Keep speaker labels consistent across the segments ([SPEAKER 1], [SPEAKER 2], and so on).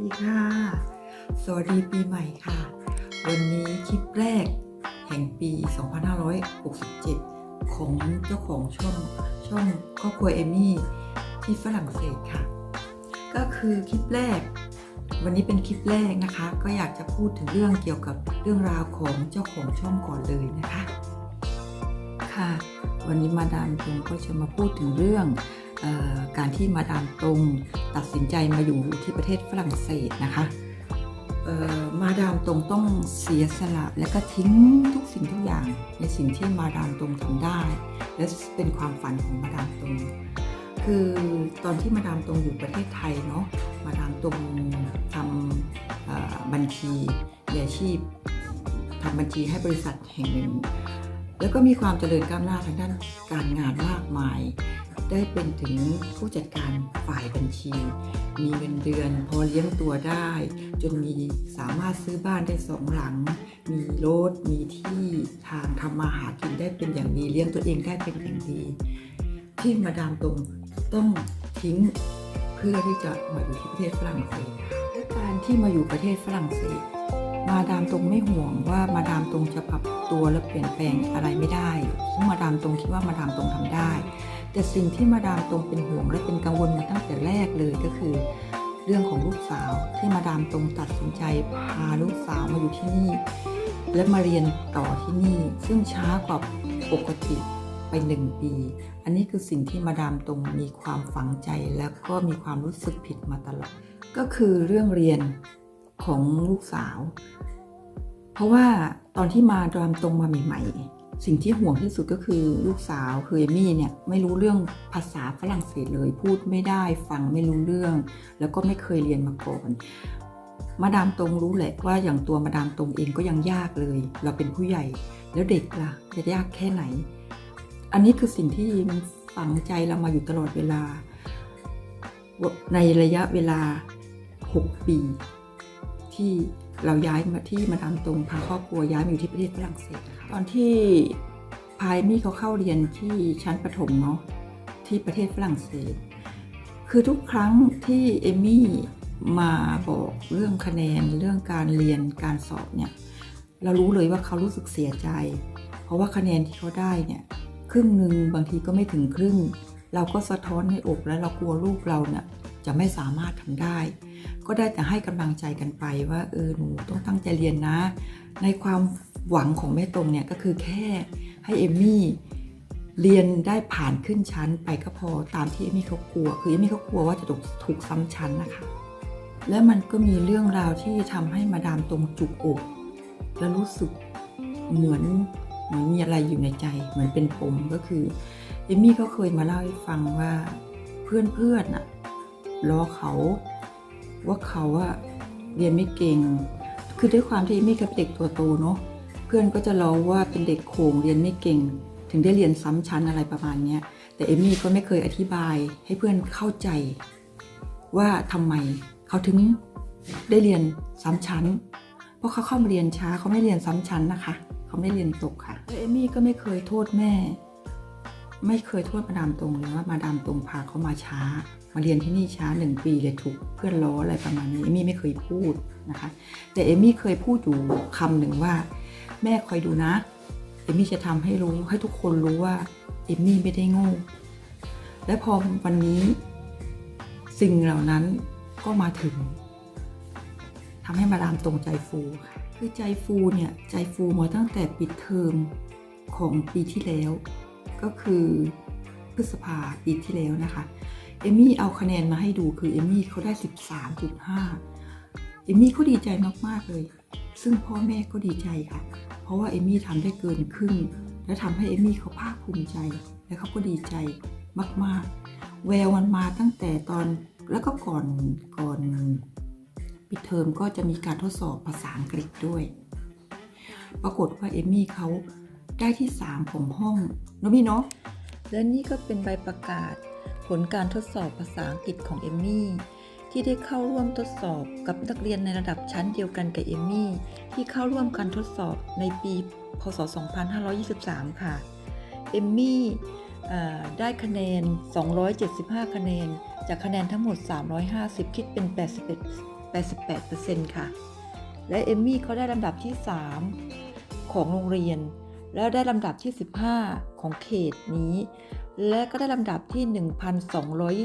[SPEAKER 1] ดีค่ะ สวัสดีปีใหม่ค่ะ วันนี้คลิปแรกแห่งปี 2567 ของเจ้าของช่องช่องครอบครัวเอมี่ที่ฝรั่งเศสค่ะ ก็คือคลิปแรก วันนี้เป็นคลิปแรกนะคะ ก็อยากจะพูดถึงเรื่องเกี่ยวกับเรื่องราวของเจ้าของช่องก่อนเลยนะคะ ค่ะ วันนี้มาดามตรงก็จะมาพูดถึงเรื่อง การที่มาดามตรงตัดสินใจมาอยู่ที่ประเทศฝรั่งเศสนะคะมาดามตรงต้องเสียสละและก็ทิ้งทุกสิ่งทุกอย่าง ในสิ่งที่มาดามตรงทำได้ และเป็นความฝันของมาดามตรงคือตอนที่มาดามตรงอยู่ประเทศไทยเนาะมาดามตรงทำบัญชีมีอาชีพทำบัญชีให้บริษัทแห่งหนึ่ง แล้วก็มีความเจริญก้าวหน้าทางด้านการงานมากมาย ได้เป็นถึงผู้จัดการฝ่ายบัญชี มีเงินเดือนพอเลี้ยงตัวได้ จนมีสามารถซื้อบ้านได้สองหลัง มีรถมีที่ทางทำมาหากินได้เป็นอย่างดีเลี้ยงตัวเองได้เป็นอย่างดี ที่มาดามตรงต้องทิ้งเพื่อที่จะมาอยู่ที่ประเทศฝรั่งเศสและการที่มาอยู่ประเทศฝรั่งเศส มาดามตรงไม่ห่วงว่ามาดามตรงจะปรับตัวและเปลี่ยนแปลงอะไรไม่ได้ซึ่งมาดามตรงคิดว่ามาดามตรงทำได้ แต่สิ่งที่มาดามตรงเป็นห่วงและเป็นกังวลมาตั้งแต่แรกเลยก็คือ เรื่องของลูกสาวที่มาดามตรงตัดสินใจพาลูกสาวมาอยู่ที่นี่ และมาเรียนต่อที่นี่ ซึ่งช้ากว่าปกติไปหนึ่งปี อันนี้คือสิ่งที่มาดามตรงมีความฝังใจแล้วก็มีความรู้สึกผิดมาตลอด ก็คือเรื่องเรียน ของลูกสาว เพราะว่าตอนที่มาดามตรงมาใหม่ ๆ สิ่งที่ห่วงที่สุดก็คือลูกสาวคือเอมี่เนี่ยไม่รู้เรื่องภาษาฝรั่งเศสเลย พูดไม่ได้ฟังไม่รู้เรื่อง แล้วก็ไม่เคยเรียนมาก่อนมาดามตรงรู้แหละว่าอย่างตัวมาดามตรงเองก็ยังยากเลย เราเป็นผู้ใหญ่ แล้วเด็กล่ะจะยากแค่ไหน อันนี้คือสิ่งที่มันฝังใจเรามาอยู่ตลอดเวลา ในระยะเวลา 6 ปี ที่เราย้ายมาที่มาดามตรงพาครอบครัวย้ายมาอยู่ที่ประเทศฝรั่งเศสตอนที่พายมี่เขาเข้าเรียนที่ชั้นประถมเนาะที่ประเทศฝรั่งเศส คือทุกครั้งที่เอมี่มาบอกเรื่องคะแนนเรื่องการเรียนการสอบเนี่ยเรารู้เลยว่าเขารู้สึกเสียใจ เพราะว่าคะแนนที่เขาได้เนี่ยครึ่งหนึ่งบางทีก็ไม่ถึงครึ่ง เราก็สะท้อนในอกและเรากลัวลูกเราเนี่ยจะไม่สามารถทำได้ ก็ได้แต่ให้กำลังใจกันไปว่าเออหนูต้องตั้งใจเรียนนะ ในความหวังของแม่ตรงเนี่ยก็คือแค่ให้เอมมี่เรียนได้ผ่านขึ้นชั้นไปก็พอตามที่เอมมี่เขากลัว คือเอมมี่เขากลัวว่าจะถูกถูกซ้ำชั้นนะคะ และมันก็มีเรื่องราวที่ทำให้มาดามตรงจุกอกและรู้สึกเหมือนเหมือนมีอะไรอยู่ในใจ เหมือนเป็นปมก็คือเอมมี่ก็เคยมาเล่าให้ฟังว่าเพื่อนๆน่ะล้อเขา ว่าเขาอะเรียนไม่เก่ง คือด้วยความที่เอมมี่ก็เป็นเด็กตัวโตเนาะเพื่อนก็จะล้อว่าเป็นเด็กโขงเรียนไม่เก่ง ถึงได้เรียนซ้ำชั้นอะไรประมาณเนี้ยแต่เอมี่ก็ไม่เคยอธิบายให้เพื่อนเข้าใจ ว่าทำไมเขาถึงได้เรียนซ้ำชั้น เพราะเขาเข้ามาเรียนช้าเขาไม่เรียนซ้ำชั้นนะคะ เขาไม่เรียนตกค่ะเอมี่ก็ไม่เคยโทษแม่ ไม่เคยโทษมาดามตรงเลยว่ามาดามตรงพาเขามาช้า มาเรียนที่นี่ช้าหนึ่งปีเลยถูกเพื่อนล้ออะไรประมาณนี้เอมี่ไม่เคยพูดนะคะ แต่เอมี่เคยพูดอยู่คำหนึ่งว่า แม่คอยดูนะ เอมี่จะทำให้รู้ให้ทุกคนรู้ว่าเอมี่ไม่ได้โง่และพอวันนี้สิ่งเหล่านั้นก็มาถึงทำให้มาดามตรงใจฟูคือใจฟูเนี่ยใจฟูมาตั้งแต่ปิดเทอมของปีที่แล้ว ก็คือพฤษภาปีที่แล้วนะคะ เอมี่เอาคะแนนมาให้ดูคือเอมี่เขาได้ 13.5 เอมี่เขาดีใจมาก ๆ เลย ซึ่งพ่อแม่ก็ดีใจค่ะ เพราะว่าเอมี่ทำได้เกินครึ่ง และทำให้เอมี่เขาภาคภูมิใจ และเขาก็ดีใจมาก ๆ แววมันมาตั้งแต่ตอนแล้วก็ก่อนก่อนปิดเทอมก็จะมีการทดสอบภาษาอังกฤษด้วย ปรากฏว่าเอมี่เขาได้ที่ 3 ของห้องเนอะพี่เนาะและนี่ก็เป็นใบประกาศ ผลการทดสอบภาษาอังกฤษของเอมมี่ที่ได้เข้าร่วมทดสอบกับนักเรียนในระดับชั้นเดียวกันกับเอมมี่ที่เข้าร่วมการทดสอบในปี พศ 2523 ค่ะ เอมมี่ได้คะแนน 275 คะแนน จากคะแนนทั้งหมด 350 คิดเป็น81 88%ค่ะ และเอมมี่เขาได้ลำดับที่ 3 ของโรงเรียน แล้วได้ลำดับที่ 15 ของเขตนี้ และก็ได้ลำดับที่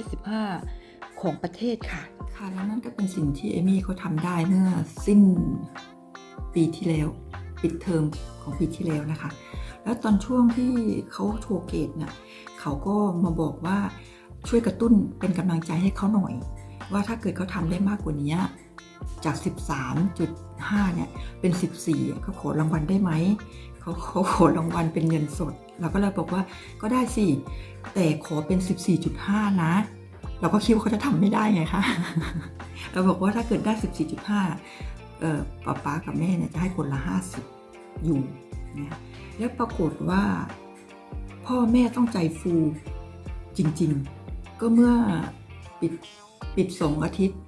[SPEAKER 1] 1,225 ของประเทศค่ะ ค่ะแล้วนั่นก็เป็นสิ่งที่เอมี่เขาทำได้เมื่อสิ้นปีที่แล้ว ปิดเทอมของปีที่แล้วนะคะ แล้วตอนช่วงที่เขาโชว์เกตเนี่ยเขาก็มาบอกว่าช่วยกระตุ้นเป็นกำลังใจให้เขาหน่อย ว่าถ้าเกิดเขาทำได้มากกว่านี้จาก 13.5 เนี่ย เป็น 14 เขาขอรางวัลได้ไหม เขาเขาขอรางวัลเป็นเงินสด เราก็เลยบอกว่าก็ได้สิ แต่ขอเป็น 14.5 นะ เราก็คิดว่าเขาจะทำไม่ได้ไงคะ เราบอกว่าถ้าเกิดได้ 14.5เอ่อป๊าป๊ากับแม่เนี่ยจะให้คนละ 50 อยู่นะแล้วปรากฏว่า พ่อแม่ต้องใจฟูจริง ๆ ก็เมื่อปิดปิดสองอาทิตย์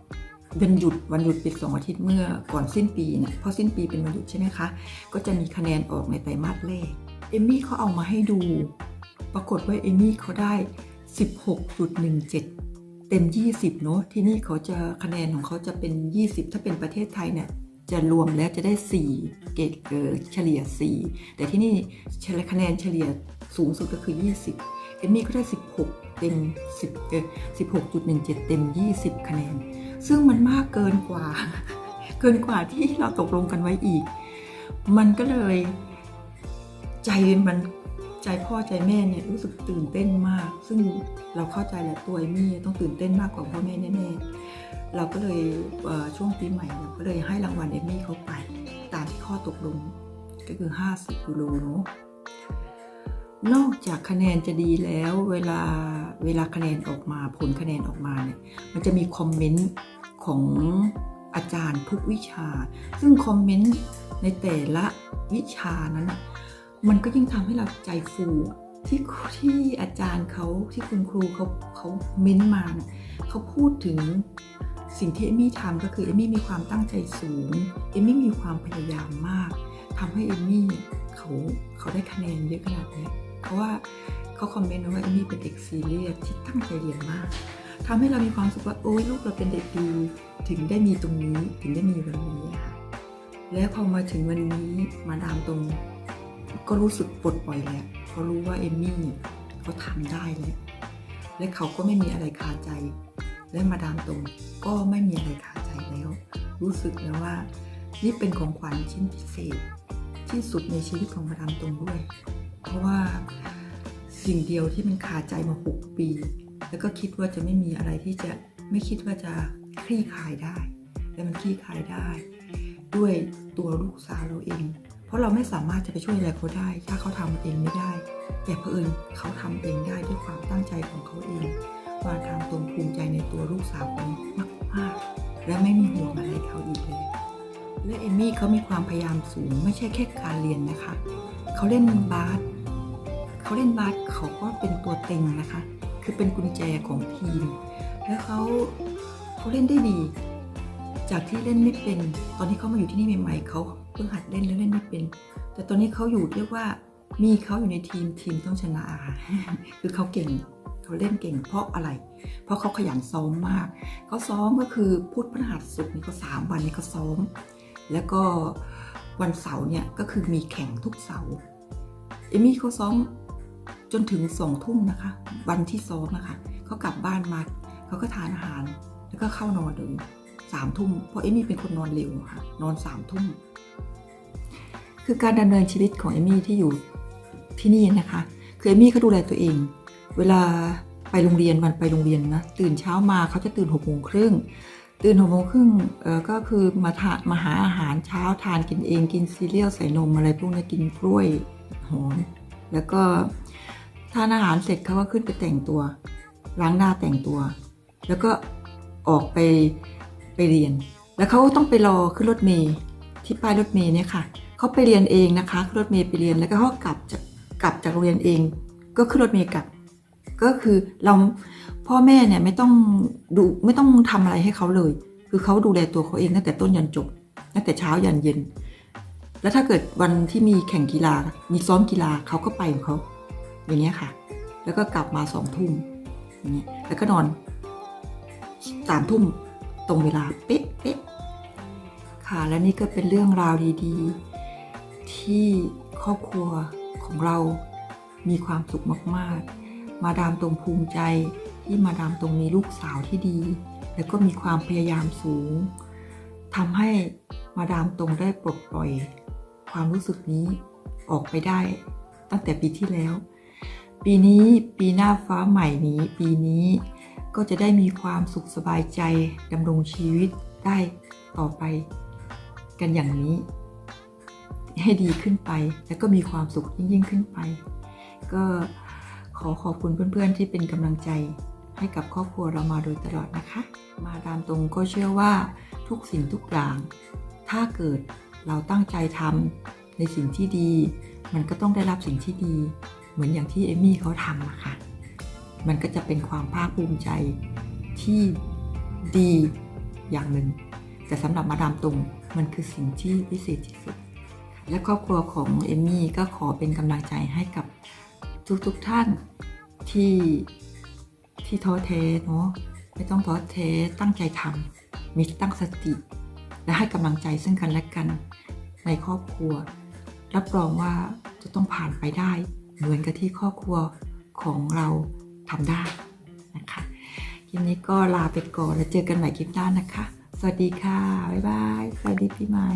[SPEAKER 1] วันหยุดวันหยุดปิดสองอาทิตย์เมื่อก่อนสิ้นปีเนี่ยเพราะสิ้นปีเป็นวันหยุดใช่ไหมคะ ก็จะมีคะแนนออกในไตรมาสแรกเอมมี่เขาเอามาให้ดู ปรากฏว่าเอมมี่เขาได้ 16.17 เต็ม 20 เนอะที่นี่เขาจะคะแนนของเขาจะเป็น 20 ถ้าเป็นประเทศไทยเนี่ยจะรวมแล้วจะได้ 4 เกรดเออเฉลี่ย 4 แต่ที่นี่คะแนนเฉลี่ยสูงสุดก็คือ 20 เอมมี่ก็ได้ 16 เต็ม 10เออ16.17 เต็ม 20 คะแนน ซึ่งมันมากเกินกว่า เกินกว่าที่เราตกลงกันไว้อีก มันก็เลยใจมันใจพ่อใจแม่เนี่ยรู้สึกตื่นเต้นมาก ซึ่งเราเข้าใจแหละตัวเอมี่ต้องตื่นเต้นมากกว่าพ่อแม่แน่ๆเราก็เลยช่วงปีใหม่เราก็เลยให้รางวัลเอมี่เขาไป ตามที่ข้อตกลงก็คือ 50ยูโรเนาะ นอกจากคะแนนจะดีแล้วเวลาเวลาคะแนนออกมาผลคะแนนออกมาเนี่ยมันจะมีคอมเมนต์ของอาจารย์ทุกวิชา ซึ่งคอมเมนต์ในแต่ละวิชานั้นน่ะมันก็ยิ่งทำให้เราใจฟูที่ที่อาจารย์เขาที่คุณครูเขาเขาเม้นมาเขาพูดถึงสิ่งที่เอมี่ทำก็คือเอมี่มีความตั้งใจสูงเอมี่มีความพยายามมากทำให้เอมี่เขาเขาได้คะแนนเยอะขนาดนี้ เพราะว่าเขาคอมเมนต์มาว่าเอมี่เป็นเด็กซีเรียสที่ตั้งใจเรียนมากทำให้เรามีความสึกว่าโอ้ยลูกเราเป็นเด็กดีถึงได้มีตรงนี้ถึงได้มีวันนี้ค่ะแล้วพอมาถึงวันนี้มาดามตรงก็รู้สึกปลดปล่อยแล้วเขารู้ว่าเอมมี่เนี่ยเขาทำได้แล้วและเขาก็ไม่มีอะไรคาใจ และมาดามตรงก็ไม่มีอะไรคาใจแล้ว รู้สึกแล้วว่า นี่เป็นของขวัญชิ้นพิเศษ ที่สุดในชีวิตของมาดามตรงด้วย เพราะว่าสิ่งเดียวที่มันคาใจมาหกปี แล้วก็คิดว่าจะไม่มีอะไรที่จะไม่คิดว่าจะคลี่คลายได้และมันคลี่คลายได้ ด้วยตัวลูกสาวเราเอง เพราะเราไม่สามารถจะไปช่วยอะไรเขาได้ ถ้าเขาทำเองไม่ได้ แต่เผอิญเขาทำเองได้ด้วยความตั้งใจของเขาเองมาทำตรงภูมิใจในตัวลูกสาวคนนี้มากๆและไม่มีห่วงอะไรเขาอีกเลยและเอมมี่เขามีความพยายามสูงไม่ใช่แค่การเรียนนะคะ เขาเล่นบาส เขาเล่นบาสเขาก็เป็นตัวเต็งนะคะ คือเป็นกุญแจของทีม แล้วเขาเขาเล่นได้ดี จากที่เล่นไม่เป็น ตอนที่เขามาอยู่ที่นี่ใหม่ๆเขาเพิ่งหัดเล่นแล้วเล่นไม่เป็น แต่ตอนนี้เขาอยู่เรียกว่ามีเขาอยู่ในทีมทีมต้องชนะค่ะคือเขาเก่งเขาเล่นเก่งเพราะอะไร เพราะเขาขยันซ้อมมาก เขาซ้อมก็คือพุธพฤหัสศุกร์นี่ก็สามวันนี้เขาซ้อม แล้วก็วันเสาร์เนี่ยก็คือมีแข่งทุกเสาร์เอมี่เขาซ้อม จนถึงสองทุ่มนะคะ วันที่ซ้อมอะค่ะเขากลับบ้านมาเขาก็ทานอาหาร แล้วก็เข้านอนเลยสามทุ่มเพราะเอมี่เป็นคนนอนเร็วะค่ะ นอนสามทุ่มคือการดำเนินชีวิตของเอมี่ที่อยู่ที่นี่นะคะ คือเอมี่เขาดูแลตัวเอง เวลาไปโรงเรียนวันไปโรงเรียนนะตื่นเช้ามาเขาจะตื่นหกโมงครึ่งตื่นหกโมงครึ่งเออก็คือมาทานมาหาอาหารเช้าทานกินเองกินซีเรียลใส่นมอะไรพวกนี้กินกล้วยหอมแล้วก็ ทานอาหารเสร็จเขาก็ขึ้นไปแต่งตัว ล้างหน้าแต่งตัว แล้วก็ออกไปไปเรียน แล้วเขาต้องไปรอขึ้นรถเมล์ที่ป้ายรถเมล์เนี่ยค่ะเขาไปเรียนเองนะคะขึ้นรถเมล์ไปเรียนแล้วก็เขากลับจากกลับจากโรงเรียนเอง ก็ขึ้นรถเมล์กลับ ก็คือเราพ่อแม่เนี่ยไม่ต้องดูไม่ต้องทำอะไรให้เขาเลย คือเขาดูแลตัวเขาเองตั้งแต่ต้นยันจบตั้งแต่เช้ายันเย็น แล้วถ้าเกิดวันที่มีแข่งกีฬา มีซ้อมกีฬาเขาก็ไปของเขา อย่างเงี้ยค่ะ แล้วก็กลับมาสองทุ่มอย่างเงี้ยแล้วก็นอนสามทุ่มตรงเวลาเป๊ะเป๊ะค่ะ และนี่ก็เป็นเรื่องราวดีๆ ที่ครอบครัวของเรามีความสุขมากๆ มาดามตรงภูมิใจที่มาดามตรงมีลูกสาวที่ดี แล้วก็มีความพยายามสูงทำให้มาดามตรงได้ปลดปล่อย ความรู้สึกนี้ออกไปได้ตั้งแต่ปีที่แล้ว ปีนี้ปีหน้าฟ้าใหม่นี้ ปีนี้ก็จะได้มีความสุขสบายใจดำรงชีวิตได้ต่อไป กันอย่างนี้ ให้ดีขึ้นไป แล้วก็มีความสุขยิ่งขึ้นไป ก็ขอขอบคุณเพื่อนๆที่เป็นกำลังใจให้กับครอบครัวเรามาโดยตลอดนะคะ มาดามตรงก็เชื่อว่าทุกสิ่งทุกอย่าง ถ้าเกิดเราตั้งใจทำในสิ่งที่ดี มันก็ต้องได้รับสิ่งที่ดี เหมือนอย่างที่เอมี่เขาทำอะค่ะ มันก็จะเป็นความภาคภูมิใจที่ดีอย่างหนึ่ง แต่สำหรับมาดามตรงมันคือสิ่งที่พิเศษที่สุด และครอบครัวของเอมมี่ก็ขอเป็นกำลังใจให้กับทุกๆทท่านที่ที่ท้อแท้เนาะไม่ต้องท้อแท้ตั้งใจทำมีตั้งสติ และให้กำลังใจซึ่งกันและกันในครอบครัว รับรองว่าจะต้องผ่านไปได้ เหมือนกับที่ครอบครัวของเราทำได้นะคะคลิปนี้ก็ลาไปก่อนแล้วเจอกันใหม่คลิปหน้านะคะ สวัสดีค่ะ บ๊ายบาย สวัสดีปีใหม่